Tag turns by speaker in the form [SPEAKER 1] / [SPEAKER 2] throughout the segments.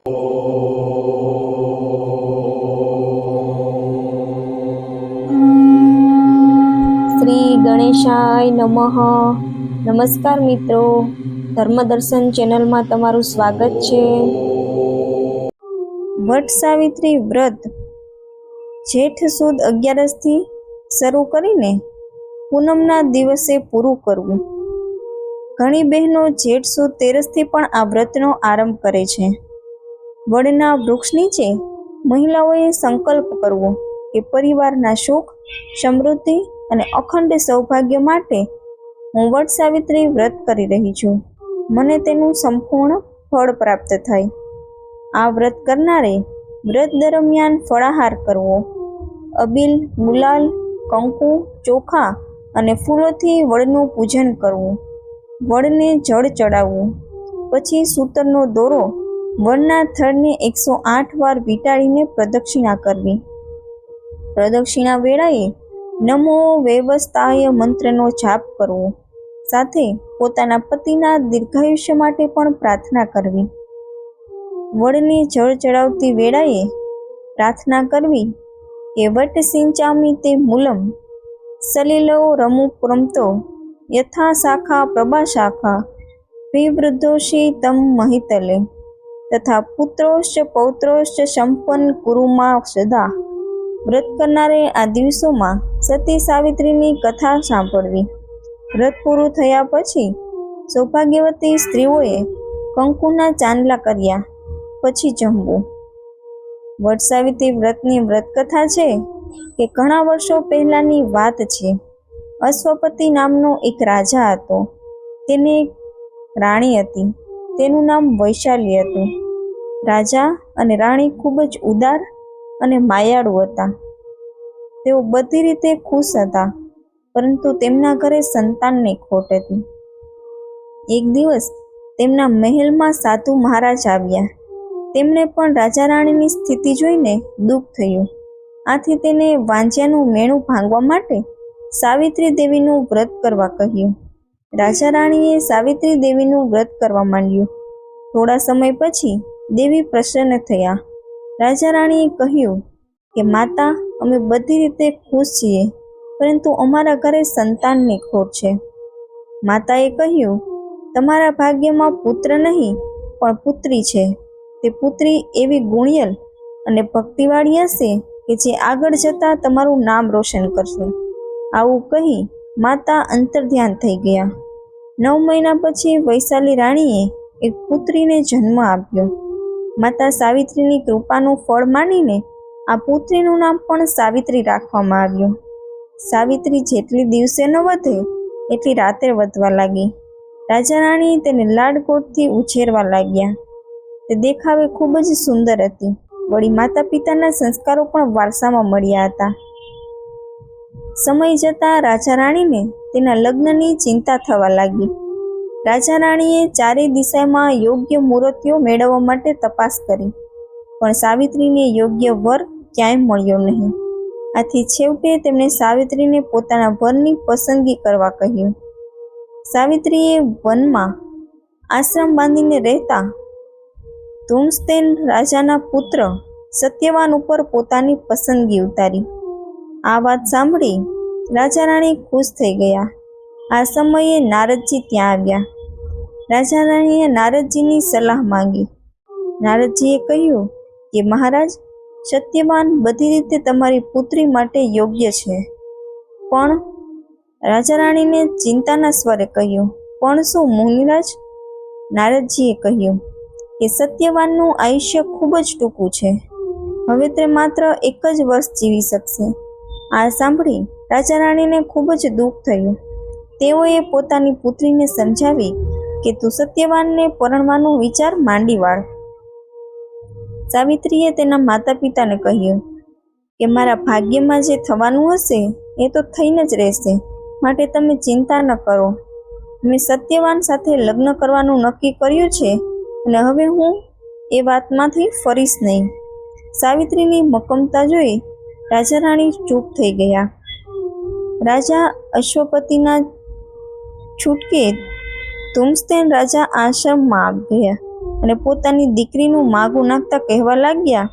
[SPEAKER 1] શ્રી ગણેશાય નમઃ. નમસ્કાર મિત્રો. ધર્મદર્શન ચેનલમાં તમારું સ્વાગત છે. વટ સાવિત્રી વ્રત. જેઠ સુદ અગિયારસથી શરૂ કરીને પૂનમના દિવસે પૂરું કરવું. ઘણી બહેનો જેઠ સુદ તેરસથી પણ આ વ્રતનો આરંભ કરે છે. વડના વૃક્ષ નીચે મહિલાઓએ સંકલ્પ કરવો કે પરિવારના સુખ, સમૃદ્ધિ અને અખંડ સૌભાગ્ય માટે હું વટ સાવિત્રી વ્રત કરી રહી છું. મને તેનું સંપૂર્ણ ફળ પ્રાપ્ત થાય. આ વ્રત કરનારે વ્રત દરમિયાન ફળાહાર કરવો. અબીલ, ગુલાલ, કંકુ, ચોખા અને ફૂલોથી વડનું પૂજન કરવું. વડને જળ ચડાવવું. પછી સૂતરનો દોરો વડના થડને એકસો આઠ વાર વીંટાળીને પ્રદક્ષિણા કરવી. પ્રદક્ષિણા વેળાએ નમો વ્યવસ્થાય મંત્રનો જાપ કરવો. સાથે પોતાના પતિના દીર્ઘાયુષ્ય માટે પણ પ્રાર્થના કરવી. વડને જળ ચડાવતી વેળાએ પ્રાર્થના કરવી કે વટ સિંચામી તે મૂલમ સલીલો રમુ પ્રમતો યથા શાખા પ્રભા શાખા વિવૃદ્ધોષી તમ મહિતલે. તથા પુત્રોશ્ચ, પૌત્રોશ્ચ સંપન્ન કુરુમા સદા. વ્રત કરનારે આ દિવસોમાં સતી સાવિત્રીની કથા સાંભળવી. વ્રત પૂરું થયા પછી સૌભાગ્યવતી સ્ત્રીઓએ કંકુના ચાંદલા કર્યા, પછી જમવું. વટ વ્રતની વ્રતકથા છે કે ઘણા વર્ષો પહેલાંની વાત છે. અશ્વપતિ નામનો એક રાજા હતો. તેને રાણી હતી. તેનું નામ વૈશાલી હતું. રાજા અને રાણી ખૂબ જ ઉદાર અને માયાળુ હતા. તેઓ બધી રીતે ખુશ હતા, પરંતુ તેમના ઘરે સંતાનની ખોટ હતી. એક દિવસ તેમના મહેલમાં સાધુ મહારાજ આવ્યા. તેમને પણ રાજા રાણીની સ્થિતિ જોઈને દુઃખ થયું. આથી તેને વાંજ્યાનું મેણું ભાંગવા માટે સાવિત્રી દેવીનું વ્રત કરવા કહ્યું. રાજા રાણીએ સાવિત્રી દેવીનું વ્રત કરવા માંડ્યું. થોડા સમય પછી દેવી પ્રસન્ન થયા. રાજા રાણીએ કહ્યું કે, માતા, અમે બધી રીતે ખુશ છીએ, પરંતુ અમારા ઘરે સંતાનની ખોટ છે. માતાએ કહ્યું, તમારા ભાગ્યમાં પુત્ર નહીં, પણ પુત્રી છે. તે પુત્રી એવી ગુણિયલ અને ભક્તિવાળી હશે કે જે આગળ જતાં તમારું નામ રોશન કરશે. આવું કહી માતા અંતર્ધ્યાન થઈ ગયા. નવ મહિના પછી વૈશાલી રાણીએ એક પુત્રીને જન્મ આપ્યો. માતા સાવિત્રીની કૃપાનું ફળ માનીને આ પુત્રીનું નામ પણ સાવિત્રી રાખવામાં આવ્યું. સાવિત્રી જેટલી દિવસે ન વધે, એટલી રાત્રે વધવા લાગી. રાજા રાણી તેને લાડકોટથી ઉછેરવા લાગ્યા. તે દેખાવે ખૂબ જ સુંદર હતી. વળી માતા પિતાના સંસ્કારો પણ વારસામાં મળ્યા હતા. સમય જતાં રાજા રાણીને તેના લગ્નની ચિંતા થવા લાગી. રાજા રાણીએ ચારેય દિશામાં યોગ્ય મૂર્તિઓ મેળવવા માટે તપાસ કરી. પણ સાવિત્રીને યોગ્ય વર ક્યાંય મળ્યો નહીં. આથી છેવટે તેમણે સાવિત્રીને પોતાના વરની પસંદગી કરવા કહ્યું. સાવિત્રીએ વનમાં આશ્રમ બાંધીને રહેતા ધૂમસ્તેન રાજાના પુત્ર સત્યવાન ઉપર પોતાની પસંદગી ઉતારી. આ વાત સાંભળી રાજા રાણી ખુશ થઈ ગયા. આ સમયે નારદજી ત્યાં આવ્યા. રાજા રાણીએ નારદજીની સલાહ માંગી. નારદજીએ કહ્યું કે, મહારાજ, સત્યવાન બધી રીતે તમારી પુત્રી માટે યોગ્ય છે. પણ રાજા રાણીને ચિંતાના સ્વરે કહ્યું, પણ શું, મુનિરાજ? નારદજીએ કહ્યું કે, સત્યવાનનું આયુષ્ય ખૂબ જ ટૂંકું છે. હવે તે માત્ર એક જ વર્ષ જીવી શકશે. આ સાંભળી રાજા રાણીને ખૂબ જ દુઃખ થયું. તેઓએ પોતાની પુત્રીને સમજાવી કે તું સત્યવાનને પરણવાનો વિચાર માંડી વાળ. સાવિત્રીએ તેના માતા પિતાને કહ્યું કે, મારા ભાગ્યમાં જે થવાનું હશે, એ તો થઈને જ રહેશે. માટે તમે ચિંતા ન કરો. મેં સત્યવાન સાથે લગ્ન કરવાનું નક્કી કર્યું છે અને હવે હું એ વાતમાંથી ફરીશ નહીં. સાવિત્રીની મક્કમતા જોઈ રાજા રાણી ચૂપ થઈ ગયા. રાજા અશ્વપતિના છૂટકે તુમસ્તેન રાજા આશ્રમમાં ગયા અને પોતાની દીકરીનું માગું નાખતા કહેવા લાગ્યા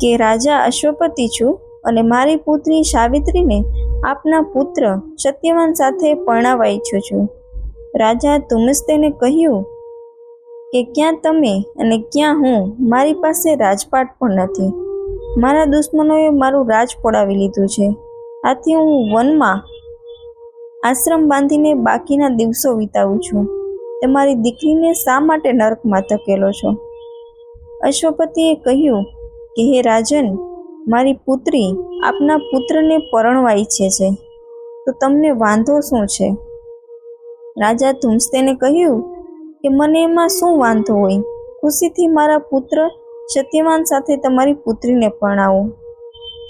[SPEAKER 1] કે, રાજા અશ્વપતિ છું અને મારી પુત્રી સાવિત્રીને આપના પુત્ર સત્યવાન સાથે પરણાવવા ઈચ્છું છું. રાજા તુમસ્તેને કહ્યું કે, ક્યાં તમે અને ક્યાં હું મારી પાસે રાજપાટ પણ નથી. મારા દુશ્મનોએ મારું રાજ પડાવી લીધું છે. આથી હું વનમાં આશ્રમ બાંધીને બાકીના દિવસો વિતાવું છું. તમારી દીકરીને શા માટે નરકમાં ધકેલો છો? અશ્વપતિએ કહ્યું કે, હે રાજન, મારી પુત્રી આપના પુત્રને પરણવા ઈચ્છે છે. તો તમને વાંધો શું છે? રાજા ધુમસ્તેને કહ્યું કે, મને એમાં શું વાંધો હોય? ખુશીથી મારા પુત્ર સત્યવાન સાથે તમારી પુત્રીને પરણાવો.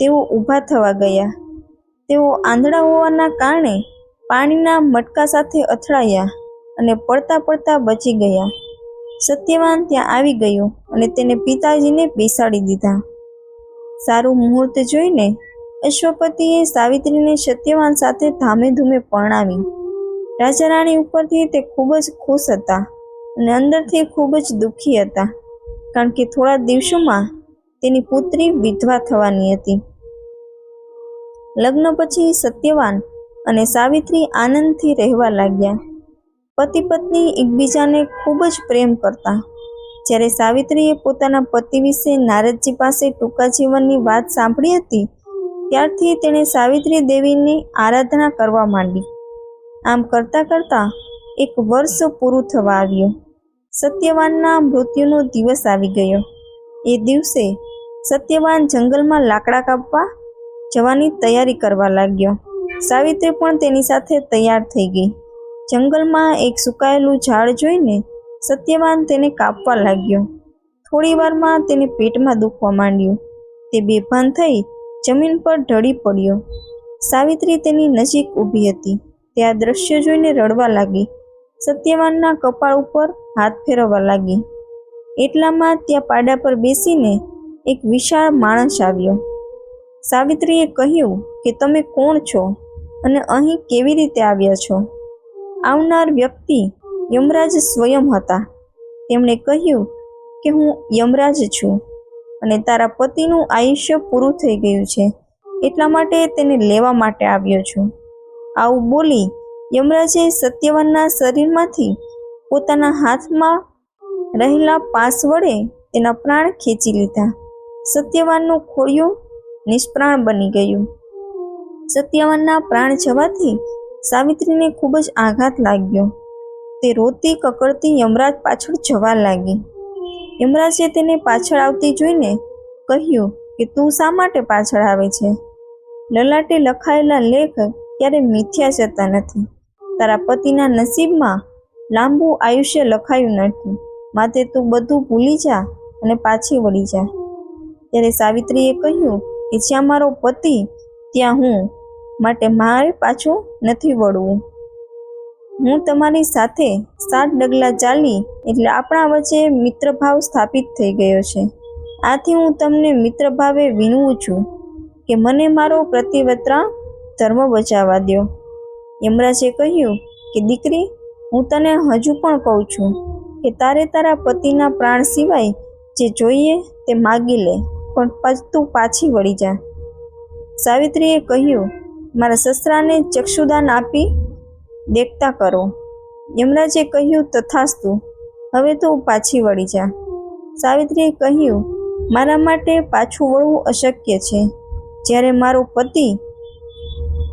[SPEAKER 1] તેઓ ઊભા થવા ગયા. તેઓ આંધળા હોવાના કારણે પાણીના મટકા સાથે અથડાયા અને પડતા પડતા બચી ગયા. સત્યવાન ત્યાં આવી ગયો અને તેને પિતાજીને બેસાડી દીધા. સારું મુહૂર્ત જોઈને અશ્વપતિએ સાવિત્રીને સત્યવાન સાથે ધામે ધૂમે પરણાવી. રાજા રાણી ઉપરથી તે ખૂબ જ ખુશ હતા અને અંદરથી ખૂબ જ દુઃખી હતા, કારણ કે થોડા દિવસોમાં તેની પુત્રી વિધવા થવાની હતી. લગ્ન પછી સત્યવાન અને સાવિત્રી આનંદથી રહેવા લાગ્યા. પતિ પત્ની એકબીજાને ખૂબ જ પ્રેમ કરતા. જ્યારે સાવિત્રીએ પોતાના પતિ વિશે નારદજી પાસે ટૂંકા જીવનની વાત સાંભળી હતી, ત્યારથી તેણે સાવિત્રી દેવીની આરાધના કરવા માંડી. આમ કરતાં કરતાં એક વર્ષ પૂરું થવા આવ્યું. સત્યવાનના મૃત્યુનો દિવસ આવી ગયો. એ દિવસે સત્યવાન જંગલમાં લાકડા કાપવા જવાની તૈયારી કરવા લાગ્યો. સાવિત્રી પણ તેની સાથે તૈયાર થઈ ગઈ. જંગલમાં એક સુકાયેલું ઝાડ જોઈને સત્યવાન તેને કાપવા લાગ્યો. થોડીવારમાં તેને પેટમાં દુખવા માંડ્યું. તે બેભાન થઈ જમીન પર ઢળી પડ્યો. સાવિત્રી તેની નજીક ઊભી હતી. તે આ દ્રશ્ય જોઈને રડવા લાગી. સત્યવાનના કપાળ ઉપર હાથ ફેરવવા લાગી. એટલામાં ત્યાં પાડા પર બેસીને એક વિશાળ માણસ આવ્યો. સાવિત્રીએ કહ્યું કે, તમે કોણ છો? અને અહીં કેવી રીતે આવ્યા છો? આવનાર વ્યક્તિ યમરાજ સ્વયં હતા. તેમણે કહ્યું કે હું યમરાજ છું અને તારા પતિનું આયુષ્ય પૂરું થઈ ગયું છે. એટલા માટે તેને લેવા માટે આવ્યો છું. આવું બોલી યમરાજે સત્યવાનના શરીરમાંથી પોતાના હાથમાં રહેલા પાસ વડે તેના પ્રાણ ખેંચી લીધા. સત્યવાનનું ખોળિયું નિષ્પ્રાણ બની ગયું. સત્યવાનના પ્રાણ જવાથી સાવિત્રીને ખૂબ જ આઘાત લાગ્યો. તે રોતી કકડતી યમરાજ પાછળ જવા લાગી. યમરાજે તેને પાછળ આવતી જોઈને કહ્યું કે, તું શા માટે પાછળ આવે છે? લલાટે લખાયેલા લેખ ક્યારે મિથ્યા જતા નથી. તારા પતિના નસીબમાં લાંબુ આયુષ્ય લખાયું નથી. માટે તું બધું ભૂલી જા અને પાછી વળી જા. ત્યારે સાવિત્રીએ કહ્યું કે, જ્યાં મારો પતિ, ત્યાં હું માટે મારે પાછું નથી વળવું. હું તમારી સાથે સાત ડગલા ચાલી એટલે આપણા વચ્ચે મિત્રભાવ સ્થાપિત થઈ ગયો છે. આથી હું તમને મિત્રભાવે વિનવું છું કે મને મારો પ્રતિવત્રા ધર્મ બચાવવા દો યમરાજે કહ્યું કે, દીકરી, હું તને હજુ પણ કહું છું કે તારે તારા પતિના પ્રાણ સિવાય જે જોઈએ તે માગી લે, પણ તું પાછી વળી જા. સાવિત્રીએ કહ્યું મારા સસરાને ચક્ષુદાન આપી દેખતા કરો. યમરાજે કહ્યું, તથાસ્તુ, હવે તું પાછી વળી જા. સાવિત્રીએ કહ્યું, મારા માટે પાછું વળવું અશક્ય છે. જ્યારે મારો પતિ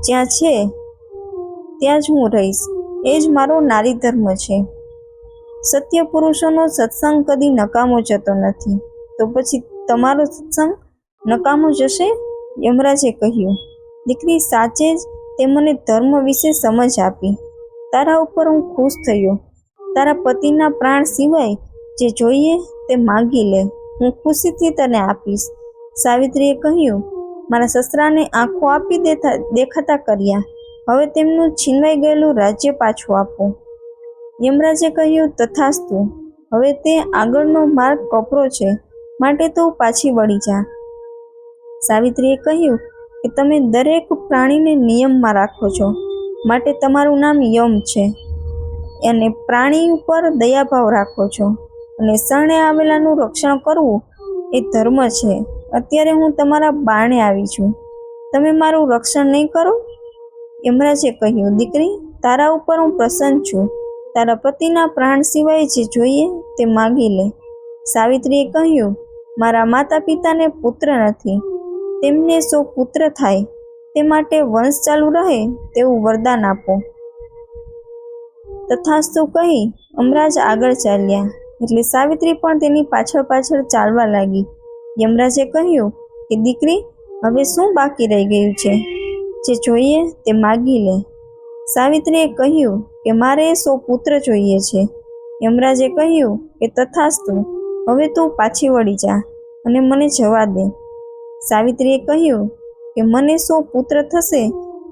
[SPEAKER 1] જ્યાં છે, ત્યાં જ હું રહીશ. એ જ મારો નારી ધર્મ છે. સત્ય પુરુષોનો સત્સંગ કદી નકામો જતો નથી. તો પછી તમારો સત્સંગ નકામો જશે? યમરાજે કહ્યું દીકરી સાચે જ તે મને ધર્મ વિશે સમજ આપી. તારા ઉપર હું ખુશ થયો. તારા પતિના પ્રાણ સિવાય જે જોઈએ તે માગી લે. હું ખુશીથી તને આપીશ. સાવિત્રીએ કહ્યું, મારા સસરાને આંખો આપી દેતા દેખાતા કર્યા. હવે તેમનું છીનવાઈ ગયેલું રાજ્ય પાછું આપો. યમરાજે કહ્યું, તથાસ્તુ. હવે તે આગળનો માર્ગ કપરો છે. માટે તો પાછી વળી જા. સાવિત્રીએ કહ્યું કે તમે દરેક પ્રાણીને નિયમમાં રાખો છો. માટે તમારું નામ યમ છે. અને પ્રાણી ઉપર દયાભાવ રાખો છો. અને શરણે આવેલાનું રક્ષણ કરવું એ ધર્મ છે. અત્યારે હું તમારા બાણે આવી છું. તમે મારું રક્ષણ નહીં કરો? યમરાજે કહ્યું, દીકરી, તારા ઉપર હું પ્રસન્ન છું. તારા પતિના પ્રાણ સિવાય જે જોઈએ તે માગી લે. સાવિત્રીએ કહ્યું, મારા માતા પિતાને પુત્ર નથી. તેમને સો પુત્ર થાય? તે માટે વંશ ચાલુ રહે તેવું વરદાન આપો. તથાસ્તુ કહી અમરાજ આગળ ચાલ્યા. એટલે સાવિત્રી પણ તેની પાછળ પાછળ ચાલવા લાગી. યમરાજે કહ્યું કે, દીકરી, હવે શું બાકી રહી ગયું છે? જે જોઈએ તે માગી લે. સાવિત્રીએ કહ્યું કે, મારે સો પુત્ર જોઈએ છે. યમરાજે કહ્યું કે, તથાસ્તુ, હવે તું પાછી વળી જા અને મને જવા દે. સાવિત્રીએ કહ્યું કે મને શું પુત્ર થશે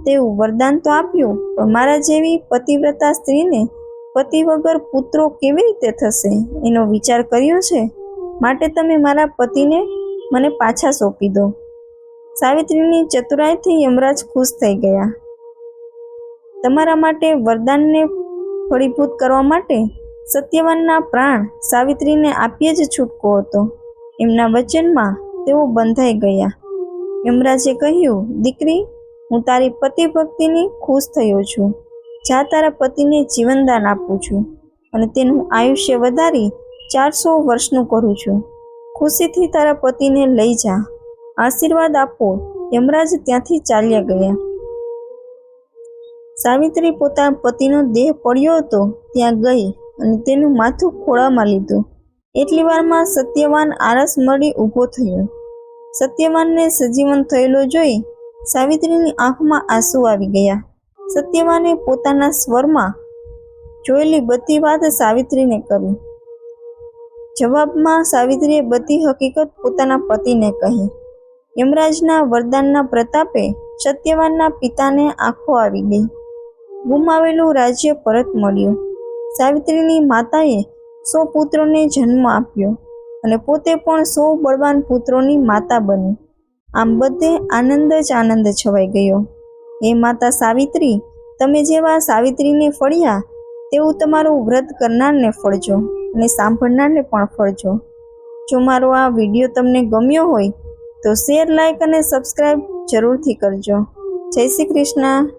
[SPEAKER 1] તેવું વરદાન તો આપ્યું, પણ મારા જેવી પતિવ્રતા સ્ત્રીને પતિ વગર પુત્રો કેવી રીતે થશે? એનો વિચાર કર્યો છે. માટે તમે મારા પતિને મને પાછા સોંપી દો. સાવિત્રીની ચતુરાઈથી યમરાજ ખુશ થઈ ગયા. તમારા માટે વરદાનને ફળીભૂત કરવા માટે સત્યવાનના પ્રાણ સાવિત્રીને આપીએ જ છૂટકો હતો. એમના વચનમાં તેઓ બંધાઈ ગયા. યમરાજે કહ્યું, દીકરી, હું તારી પતિ ભક્તિની ખુશ થયો છું. જા તારા પતિને જીવનદાન આપું છું અને તેનું આયુષ્ય વધારી ચારસો વર્ષનું કરું છું. ખુશીથી તારા પતિને લઈ જા. આશીર્વાદ આપો. યમરાજ ત્યાંથી ચાલ્યા ગયા. સાવિત્રી પોતાના પતિનો દેહ પડ્યો હતો, ત્યાં ગઈ અને તેનું માથું ખોળામાં લીધું. એટલી વારમાં સત્યવાન આરસ મળી ઊભો થયો. સત્યવાનને સજીવન થયેલો જોઈ સાવિત્રીની આંખમાં આંસુ આવી ગયા. સત્યવાને પોતાના સ્વરમાં જોયેલી બધી વાત સાવિત્રીને કરી. જવાબમાં સાવિત્રીએ બધી હકીકત પોતાના પતિને કહી. યમરાજના વરદાનના પ્રતાપે સત્યવાનના પિતાને આંખો આવી ગઈ. ગુમાવેલું રાજ્ય પરત મળ્યું. સાવિત્રીની માતાએ સો પુત્રોને જન્મ આપ્યો અને પોતે પણ સો બળવાન પુત્રોની માતા બની. આમ બધે આનંદ જ આનંદ છવાઈ ગયો. હે માતા સાવિત્રી, તમે જેવા સાવિત્રીને ફળ્યા, તેવું તમારું વ્રત કરનારને ફળજો અને સાંભળનારને પણ ફળજો. જો મારો આ વીડિયો તમને ગમ્યો હોય, તો શેર લાઇક અને સબસ્ક્રાઈબ જરૂરથી કરજો. જય શ્રી કૃષ્ણ.